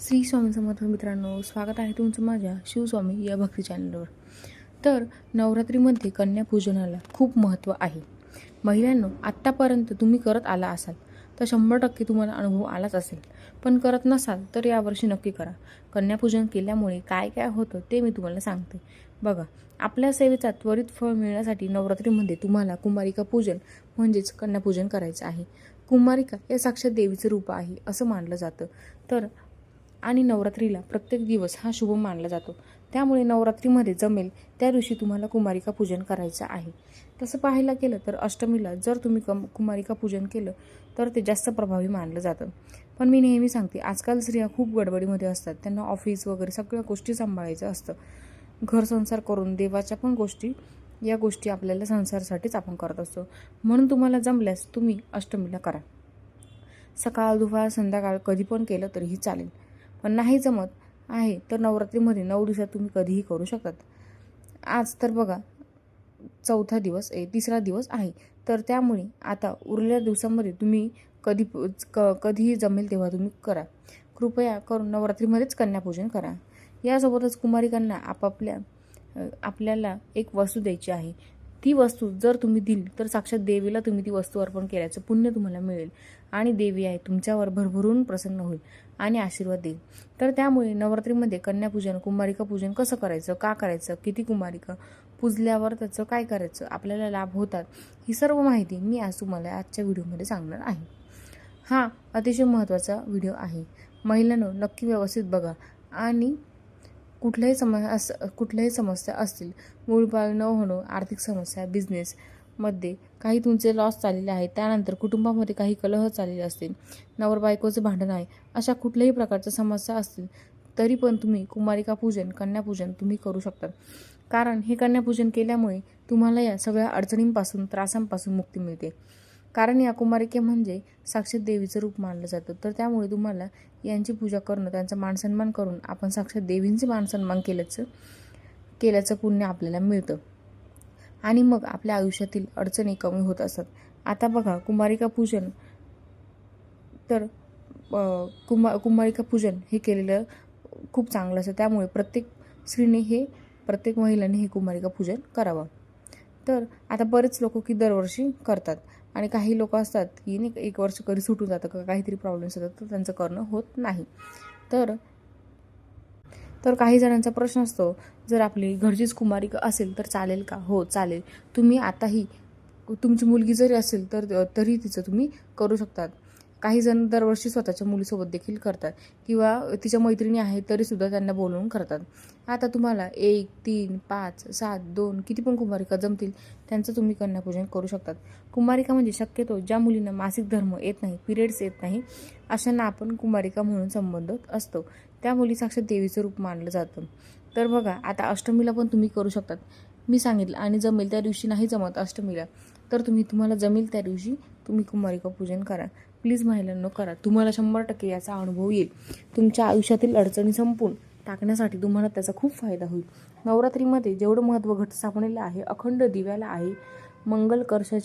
श्री स्वामी समर्थ मित्रांनो स्वागत आहे तुमचं माझ्या शिवस्वामी या भक्ती चॅनलवर तर नवरात्रीमध्ये कन्यापूजनाला खूप महत्त्व आहे. महिलांनो आत्तापर्यंत तुम्ही करत आला असाल तर शंभर टक्के तुम्हाला अनुभव आलाच असेल. पण करत नसाल तर यावर्षी नक्की करा. कन्यापूजन केल्यामुळे काय काय होतं ते मी तुम्हाला सांगते. बघा आपल्या सेवेचा त्वरित फळ मिळण्यासाठी नवरात्रीमध्ये तुम्हाला कुमारिका पूजन म्हणजेच कन्यापूजन करायचं आहे. कुमारिका या साक्षात देवीचं रूप आहे असं मानलं जातं. तर आणि नवरात्रीला प्रत्येक दिवस हा शुभ मानला जातो. त्यामुळे नवरात्रीमध्ये जमेल त्या दिवशी तुम्हाला कुमारिका पूजन करायचं आहे. तसं पाहायला गेलं तर अष्टमीला जर तुम्ही कम कुमारिका पूजन केलं तर ते जास्त प्रभावी मानलं जातं. पण मी नेहमी सांगते आजकाल स्त्रिया खूप गडबडीमध्ये असतात. त्यांना ऑफिस वगैरे सगळ्या गोष्टी सांभाळायचं असतं. घर संसार करून देवाच्या पण गोष्टी या गोष्टी आपल्याला संसारासाठीच आपण करत असतो. म्हणून तुम्हाला जमल्यास तुम्ही अष्टमीला करा. सकाळ दुपार संध्याकाळ कधी पण केलं तरीही चालेल. पण नाही जमत आहे तर नवरात्रीमध्ये नऊ दिवसात तुम्ही कधीही करू शकतात. आज तर बघा चौथा दिवस आहे तिसरा दिवस आहे. तर त्यामुळे आता उरलेल्या दिवसामध्ये तुम्ही कधी क कधीही जमेल तेव्हा तुम्ही करा. कृपया करून नवरात्रीमध्येच कन्यापूजन करा. यासोबतच कुमारिकांना आपापल्या आपल्याला एक वस्तू द्यायची आहे. ती वस्तू जर तुम्ही दिली तर साक्षात देवीला तुम्ही ती वस्तू अर्पण केल्याचं पुण्य तुम्हाला मिळेल. आणि देवी आहे तुमच्यावर भरभरून प्रसन्न होईल आणि आशीर्वाद देईल. तर त्यामुळे नवरात्रीमध्ये कन्यापूजन कुंभारिका पूजन कसं करायचं का करायचं किती कुंभारिका पूजल्यावर त्याचं काय करायचं आपल्याला लाभ होतात ही सर्व माहिती मी आज तुम्हाला आजच्या व्हिडिओमध्ये सांगणार आहे. हा अतिशय महत्त्वाचा व्हिडिओ आहे. महिलांनो नक्की व्यवस्थित बघा. आणि कुठल्याही सम अस कुठल्याही समस्या असतील मूळबाळ न होणं आर्थिक समस्या बिझनेसमध्ये काही तुमचे लॉस चाललेले आहेत त्यानंतर कुटुंबामध्ये काही कलह चाललेले असतील नवर बायकोचं भांडण आहे अशा कुठल्याही प्रकारच्या समस्या असतील तरी पण तुम्ही कुमारिका पूजन कन्यापूजन तुम्ही करू शकता. कारण हे कन्यापूजन केल्यामुळे तुम्हाला या सगळ्या अडचणींपासून त्रासांपासून मुक्ती मिळते. कारण या कुमारिके म्हणजे साक्षात देवीचं रूप मानलं जातं. तर त्यामुळे तुम्हाला यांची पूजा करणं त्यांचा मानसन्मान करून आपण साक्षात देवींचे मानसन्मान केल्याचं केल्याचं पुण्य आपल्याला मिळतं. आणि मग आपल्या आयुष्यातील अडचणी कमी होत असतात. आता बघा कुमारिका पूजन. तर कुमा कुमारिका पूजन हे केलेलं खूप चांगलं असतं. त्यामुळे प्रत्येक स्त्रीने हे प्रत्येक महिलांनी हे कुमारिका पूजन करावं. तर आता बरेच लोक की दरवर्षी करतात. आणि काही लोक असतात की नाही एक वर्ष कधी सुटून जातं का काहीतरी प्रॉब्लेम्स येतात तर त्यांचं करणं होत नाही. तर तर काही जणांचा प्रश्न असतो जर आपली घरचीच कुमारी असेल तर चालेल का? हो चालेल. तुम्ही आताही तुमची मुलगी जरी असेल तर तरी तिचं तुम्ही करू शकतात. काही जण दरवर्षी स्वतःच्या मुलीसोबत देखील करतात किंवा तिच्या मैत्रिणी आहेत तरीसुद्धा त्यांना बोलवून करतात. आता तुम्हाला एक तीन पाच सात दोन किती पण कुमारिका जमतील त्यांचं तुम्ही कन्यापूजन करू शकतात. कुमारिका म्हणजे शक्यतो ज्या मुलींना मासिक धर्म येत नाही पिरियड्स येत नाही अशांना आपण कुमारिका म्हणून संबंधत असतो. त्या मुली साक्षात देवीचं रूप मानलं जातं. तर बघा आता अष्टमीला पण तुम्ही करू शकतात. मी सांगितलं आणि जमेल त्या दिवशी नाही जमत अष्टमीला. तर तुम्ही तुम्हाला जमेल त्या दिवशी तुम्ही कुमारिका पूजन करा प्लीज महिलांनो करा. तुम्हाला शंभर टक्के याचा अनुभव येईल. तुमच्या आयुष्यातील अडचणी संपून टाकण्यासाठी तुम्हाला त्याचा खूप फायदा होईल. नवरात्रीमध्ये जेवढं महत्त्व घट स्थापनेला आहे अखंड दिव्याला आहे मंगल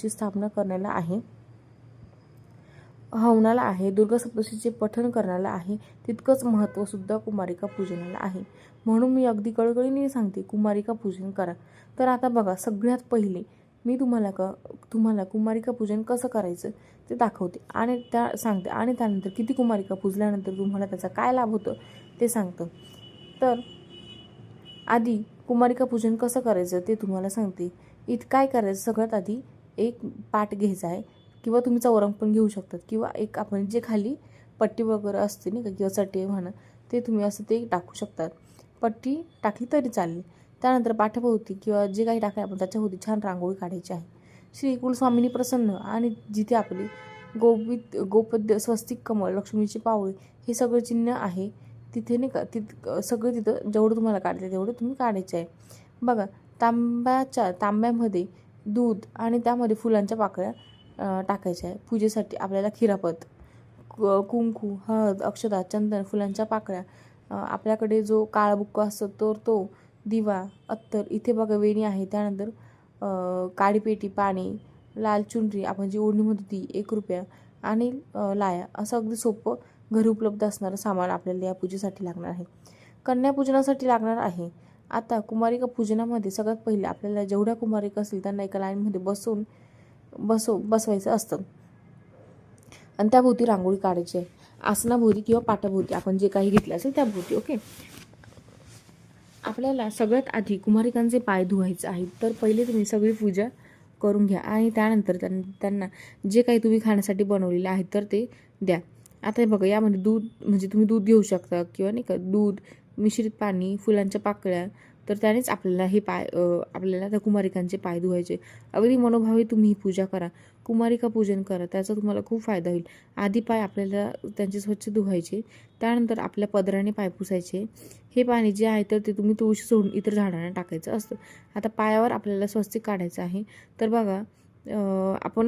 स्थापना करण्याला आहे हवनाला आहे दुर्गा सप्तशीचे पठण करण्याला आहे तितकंच महत्त्वसुद्धा कुमारिका पूजनाला आहे. म्हणून मी अगदी कळकळीने सांगते कुमारिका पूजन करा. तर आता बघा सगळ्यात पहिले मी तुम्हाला का तुम्हाला कुमारिका पूजन कसं करायचं ते दाखवते. आणि त्या सांगते. आणि त्यानंतर किती कुमारिका पूजल्यानंतर तुम्हाला त्याचा काय लाभ होतं ते सांगतं. तर आधी कुमारिका पूजन कसं करायचं ते तुम्हाला सांगते. इथं काय करायचं सगळ्यात आधी एक पाट घ्यायचा आहे किंवा तुम्ही चौरंग पण घेऊ शकतात किंवा एक आपण जे खाली पट्टी वगैरे असते नाही का किंवा चटे म्हणा ते तुम्ही असं ते टाकू शकतात. पट्टी टाकली तरी चालेल. त्यानंतर पाठभोवती किंवा जे काही टाकाय आपण त्याच्याभोवती छान रांगोळी काढायची आहे. श्री कुलस्वामिनी प्रसन्न आणि जिथे आपली गोवित गोपद्य स्वस्तिक कमळ लक्ष्मीची पावळे हे सगळं चिन्ह आहे तिथे नाही का तिथ सगळं तिथं जेवढं तुम्हाला काढायचं तेवढं तुम्ही काढायचे आहे. बघा तांब्याच्या तांब्यामध्ये दूध आणि त्यामध्ये फुलांच्या पाकळ्या टाकायच्या आहे. पूजेसाठी आपल्याला खिरापत कुंकू हळद अक्षदा चंदन फुलांच्या पाकळ्या आपल्याकडे जो काळा बुक्का असतो तर तो दिवा अत्तर इथे बघा वेणी आहे. त्यानंतर अ, काळी पेटी पाणी लाल चुनरी आपण जी ओढणी म्हणतो ती एक रुपया आणि लाया. असं अगदी सोपं घरी उपलब्ध असणारं सामान आपल्याला या पूजेसाठी लागणार आहे. कन्यापूजनासाठी लागणार आहे. आता कुमारिका पूजनामध्ये सगळ्यात पहिले आपल्याला जेवढ्या कुमारिका असतील त्यांना एका लाईनमध्ये बसवून बसव बसवायचं असतं. आणि त्याभोवती रांगोळी काढायची आहे. आसनाभोवती किंवा पाटाभोवती आपण जे काही घेतलं असेल त्याभोवती ओके? आपल्याला सगळ्यात आधी कुमारिकांचे पाय धुवायचे आहेत. तर पहिले तुम्ही सगळी पूजा करून घ्या आणि त्यानंतर त्यां त्यांना जे काही तुम्ही खाण्यासाठी बनवलेलं आहे तर ते द्या. आता हे बघा यामध्ये दूध म्हणजे तुम्ही दूध घेऊ शकता किंवा नाही का दूध मिश्रित पाणी फुलांच्या पाकळ्या तर त्यानेच आपल्याला हे पाय आपल्याला त्या कुमारिकांचे पाय धुवायचे. अगदी मनोभावे तुम्ही ही पूजा करा. कुमारिका पूजन करा. त्याचा तुम्हाला खूप फायदा होईल. आधी पाय आपल्याला त्यांचे स्वच्छ धुवायचे. त्यानंतर आपल्या पदराने पाय पुसायचे. हे पाणी जे आहे तर ते तुम्ही तुळशी सोडून इतर झाडांना टाकायचं असतं. आता पायावर आपल्याला स्वस्तिक काढायचं आहे. तर बघा आपण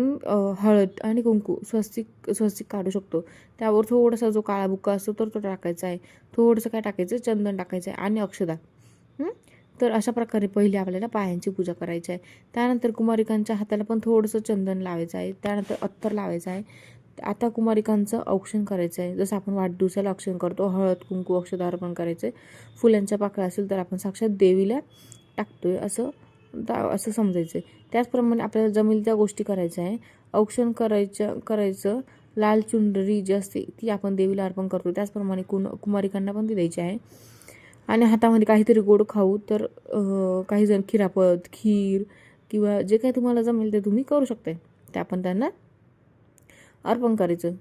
हळद आणि कुंकू स्वस्तिक स्वस्तिक काढू शकतो. त्यावर थोडासा जो काळा बुक्का असतो तर तो टाकायचा आहे. थोडंसं काय टाकायचं? चंदन टाकायचं आहे आणि अक्षदा. तर अशा प्रकारे पहिले आपल्याला पायांची पूजा करायची आहे. त्यानंतर कुमारिकांच्या हाताला पण थोडंसं चंदन लावायचं आहे. त्यानंतर अत्तर लावायचं आहे. आता कुमारिकांचं औक्षण करायचं आहे. जसं आपण वाढदिवसाला औक्षण करतो हळद कुंकू अक्षदा अर्पण करायचं आहे. फुलांच्या पाकळ्या असेल तर आपण साक्षात देवीला टाकतो आहे असं दा- असं समजायचं आहे त्याचप्रमाणे आपल्याला जमेल त्या गोष्टी करायच्या आहे. औक्षण करायचं करायचं लाल चुंदरी जी असते ती आपण देवीला अर्पण करतो त्याचप्रमाणे कुन कुमारिकांना पण ती द्यायची आहे. आणि हातामध्ये काहीतरी गोड खाऊ तर काही जण खिरापत खीर किंवा जे काही तुम्हाला जमेल ते तुम्ही करू शकताय. ते आपण त्यांना अर्पण करायचं.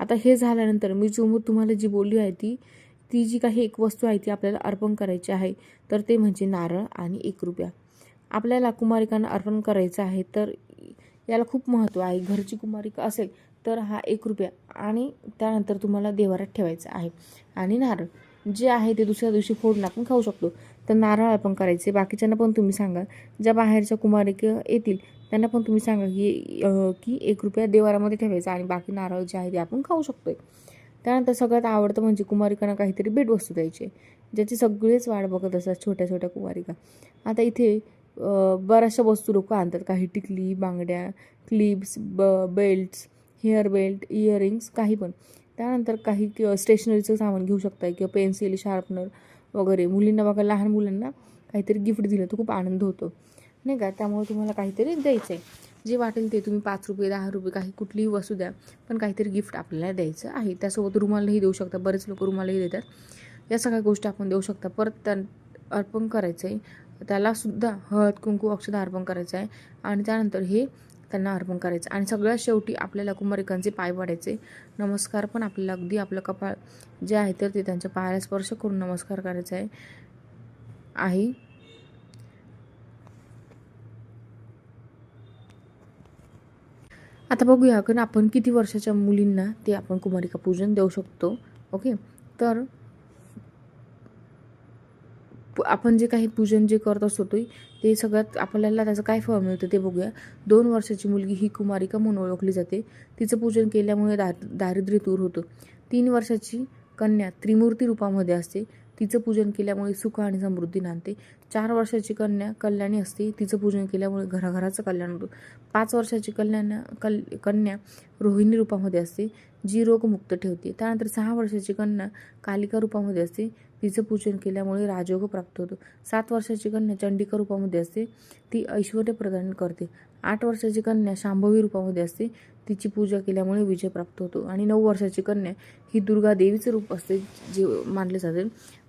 आता हे झाल्यानंतर मी जो तुम्हाला जी बोलली आहे ती ती जी काही एक वस्तू आहे ती आपल्याला अर्पण करायची आहे तर ते म्हणजे नारळ आणि एक रुपया. आपल्याला कुमारिकांना अर्पण करायचं आहे तर याला खूप महत्त्व आहे. घरची कुमारिका असेल तर हा एक रुपया. आणि त्यानंतर तुम्हाला देवारात ठेवायचं आहे. आणि नारळ. जे आहे ते दुसऱ्या दिवशी फोडून आपण खाऊ शकतो. तर नारळ आपण करायचे. बाकीच्यांना पण तुम्ही सांगा. ज्या बाहेरच्या कुमारिका येतील त्यांना पण तुम्ही सांगा की की एक रुपया देवारामध्ये ठेवायचा आणि बाकी नारळ जे आहे ते आपण खाऊ शकतो त्यानंतर सगळ्यात आवडतं म्हणजे कुमारिकांना काहीतरी भेटवस्तू द्यायची. ज्याची सगळेच वाट बघत असतात छोट्या छोट्या कुमारिका. आता इथे बऱ्याचशा वस्तू लोक आणतात. काही टिकली बांगड्या क्लिप्स ब बेल्ट्स हेअर बेल्ट इयरिंग्स काही पण. त्यानंतर काही क- स्टेशनरीचं सामान घेऊ शकता किंवा पेन्सिल शार्पनर वगैरे. मुलींना बघा लहान मुलांना काहीतरी गिफ्ट दिलं तर खूप आनंद होतो. नाही का? त्यामुळे तुम्हाला काहीतरी द्यायचं आहे जे वाटेल ते तुम्ही पाच रुपये दहा रुपये काही कुठलीही वस्तू द्या पण काहीतरी गिफ्ट आपल्याला द्यायचं आहे. त्यासोबत रुमालही देऊ शकता. बरेच लोक रुमालही देतात. या सगळ्या गोष्टी आपण देऊ शकता. परत त्या अर्पण करायचं आहे त्यालासुद्धा हळद कुंकू अक्षदा अर्पण करायचं आहे आणि त्यानंतर हे त्यांना अर्पण करायचं. आणि सगळ्यात शेवटी आपल्याला कुमारिकांचे पाय पडायचे नमस्कार पण आपल्याला अगदी आपलं कपाळ जे आहे तर ते त्यांच्या पायाला स्पर्श करून नमस्कार करायचा आहे. आहे आता बघूया कारण आपण किती वर्षाच्या मुलींना ते आपण कुमारिका पूजन देऊ शकतो. ओके? तर आपण जे काही पूजन जे करत असतो ते ते सगळ्यात आपल्याला त्याचं काय फळ मिळतं ते बघूया. दोन वर्षाची मुलगी ही कुमारिका म्हणून ओळखली जाते. तिचं पूजन केल्यामुळे दार दारिद्र्य दूर होतं. तीन वर्षाची कन्या त्रिमूर्ती रूपामध्ये असते. तिचं पूजन केल्यामुळे सुख आणि समृद्धी नांदते. चार वर्षाची कन्या कल्याणी असते. तिचं पूजन केल्यामुळे घराघराचं कल्याण होतं. पाच वर्षाची कल्याण कल कन्या रोहिणी रूपामध्ये असते. जी रोगमुक्त ठेवते. त्यानंतर सहा वर्षाची कन्या कालिका रूपामध्ये असते. तिचं पूजन केल्यामुळे राजयोग प्राप्त होतो. सात वर्षाची कन्या चंडिका रूपामध्ये असते. ती ऐश्वर प्रदान करते. आठ वर्षाची कन्या शांभवी रूपामध्ये असते. तिची पूजा केल्यामुळे विजय प्राप्त होतो. आणि नऊ वर्षाची कन्या ही दुर्गा देवीचं रूप असते जे मानले जाते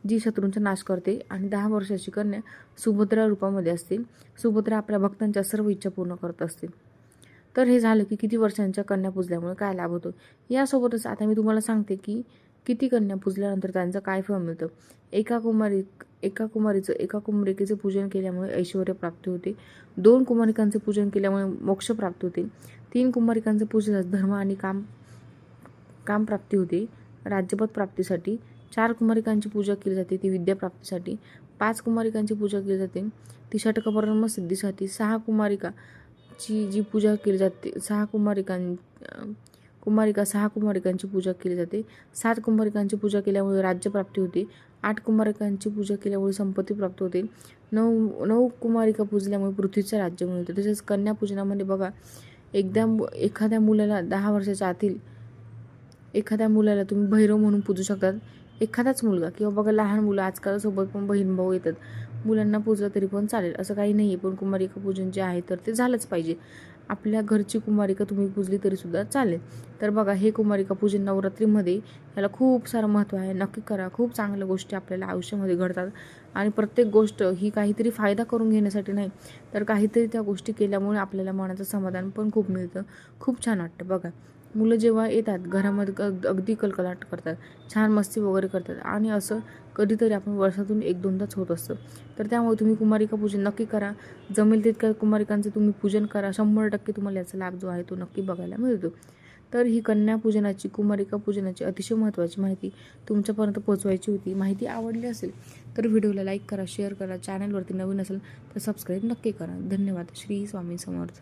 जी शत्रूंचा नाश करते. आणि दहा वर्षाची कन्या सुभद्रा रूपामध्ये असते. सुभद्रा आपल्या भक्तांच्या सर्व इच्छा पूर्ण करत असते. तर हे झालं की किती वर्षांच्या कन्या पूजल्यामुळे काय लाभ होतो? यासोबतच आता मी तुम्हाला सांगते की किती कन्या पुजल्यानंतर त्यांचं काय फळ मिळतं? एका कुमारी एका कुमारीचं एका कुमारिकेचं पूजन केल्यामुळे ऐश्वर प्राप्ती होते. दोन कुमारिकांचे पूजन केल्यामुळे मोक्ष प्राप्त होते. तीन कुमारिकांचं पूजन धर्म आणि काम काम प्राप्ती होते. राज्यपद प्राप्तीसाठी चार कुमारिकांची पूजा केली जाते ती विद्या प्राप्तीसाठी. पाच कुमारिकांची पूजा केली जाते. ती षटकपरम सिद्धीसाठी सहा ची जी पूजा केली जाते सहा कुमारिकां कुमारिका सहा कुमारिकांची पूजा केली जाते. सात कुमारिकांची पूजा केल्यामुळे राज्यप्राप्ती होते. आठ कुमारिकांची पूजा केल्यामुळे संपत्ती प्राप्त होते. नऊ नऊ कुमारिका पूजल्यामुळे पृथ्वीचं राज्य मिळतं तसेच कन्या पूजनामध्ये बघा एकदा मु- एखाद्या मुलाला दहा वर्षाच्या आतील एखाद्या मुलाला तुम्ही भैरव म्हणून पूजू शकतात. एखादाच मुलगा किंवा बघा लहान मुलं आजकाल सोबत पण बहीण भाऊ येतात. मुलांना पूजलं तरी पण चालेल. असं काही नाही आहे पण कुमारिका पूजन जे आहे तर ते झालंच पाहिजे. आपल्या घरची कुमारिका तुम्ही पूजली तरीसुद्धा चालेल. तर बघा हे कुमारिका पूजन नवरात्रीमध्ये याला खूप सारं महत्त्व आहे. नक्की करा. खूप चांगल्या गोष्टी आपल्याला आयुष्यामध्ये घडतात. आणि प्रत्येक गोष्ट ही काहीतरी फायदा करून घेण्यासाठी नाही तर काहीतरी त्या गोष्टी केल्यामुळे आपल्याला मनाचं समाधान पण खूप मिळतं. खूप छान वाटतं. बघा मुलं जेव्हा येतात घरामध्ये अगदी कलकलाट करतात. छान मस्ती वगैरे करतात. आणि असं कधीतरी आपण वर्षातून एक दोनदाच होत असतं. तर त्यामुळे तुम्ही कुमारिका पूजन नक्की करा. जमेल तितक्या कुमारिकांचं तुम्ही पूजन करा. शंभर टक्के तुम्हाला याचा लाभ जो आहे तो नक्की बघायला मिळतो. तर ही कन्या पूजनाची कुमारिका पूजनाची अतिशय महत्त्वाची माहिती तुमच्यापर्यंत पोहोचवायची होती. माहिती आवडली असेल तर व्हिडिओला लाईक करा शेअर करा. चॅनलवरती नवीन असेल तर सबस्क्राईब नक्की करा. धन्यवाद. श्री स्वामी समर्थ.